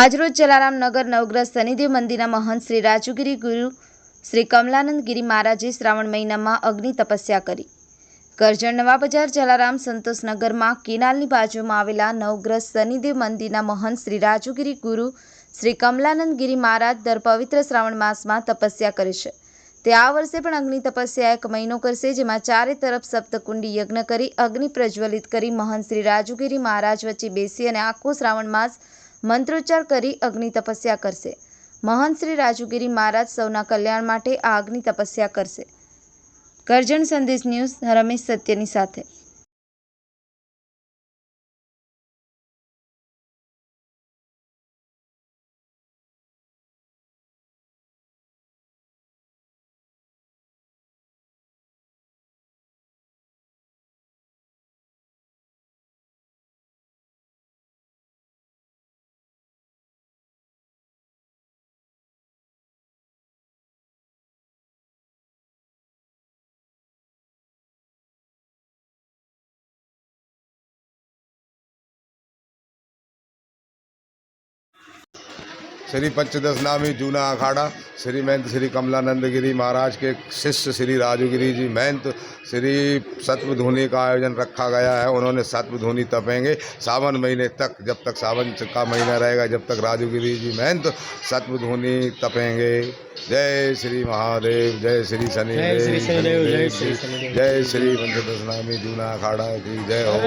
આજરોજ જલારામ નગર નવગ્રસ્ત શનિદેવ મંદિરના મહંત શ્રી રાજુગીરી ગુરુ શ્રી કમલાનંદ ગિરી મહારાજે શ્રાવણ મહિનામાં અગ્નિ તપસ્યા કરી. કરજણ નવા બજાર જલારામ સંતોષનગરમાં કેનાલની બાજુમાં આવેલા નવગ્રસ્ત શનિદેવ મંદિરના મહંત શ્રી રાજુગીરી ગુરુ શ્રી કમલાનંદ ગિરી મહારાજ દર પવિત્ર શ્રાવણ માસમાં તપસ્યા કરે છે. તે આ વર્ષે પણ અગ્નિ તપસ્યા એક મહિનો કરશે, જેમાં ચારે તરફ સપ્તકુંડી યજ્ઞ કરી અગ્નિ પ્રજ્વલિત કરી મહંત શ્રી રાજુગીરી મહારાજ વચ્ચે બેસી અને આખો શ્રાવણ માસ મંત્રોચ્ચાર કરી અગ્નિ તપસ્યા કરશે. મહંત શ્રી રાજુગીરી મહારાજ સૌના કલ્યાણ માટે આ અગ્નિ તપસ્યા કરશે. ગર્જન સંદેશ ન્યૂઝ, રમેશ સત્યની સાથે. श्री पंचदश नामी जूना अखाड़ा श्री महंत श्री कमलानंद गिरी महाराज के शिष्य श्री राजूगिरी जी महंत श्री सत्व धुनी का आयोजन रखा गया है। उन्होंने सत्व धुनी तपेंगे। सावन महीने तक जब तक सावन का महीना रहेगा जब तक राजूगिरी जी महंत सत्व धुनी तपेंगे। जय श्री महादेव जय श्री शनिदेव जय श्री पंचदश नामी जूना अखाड़ा की जय हो।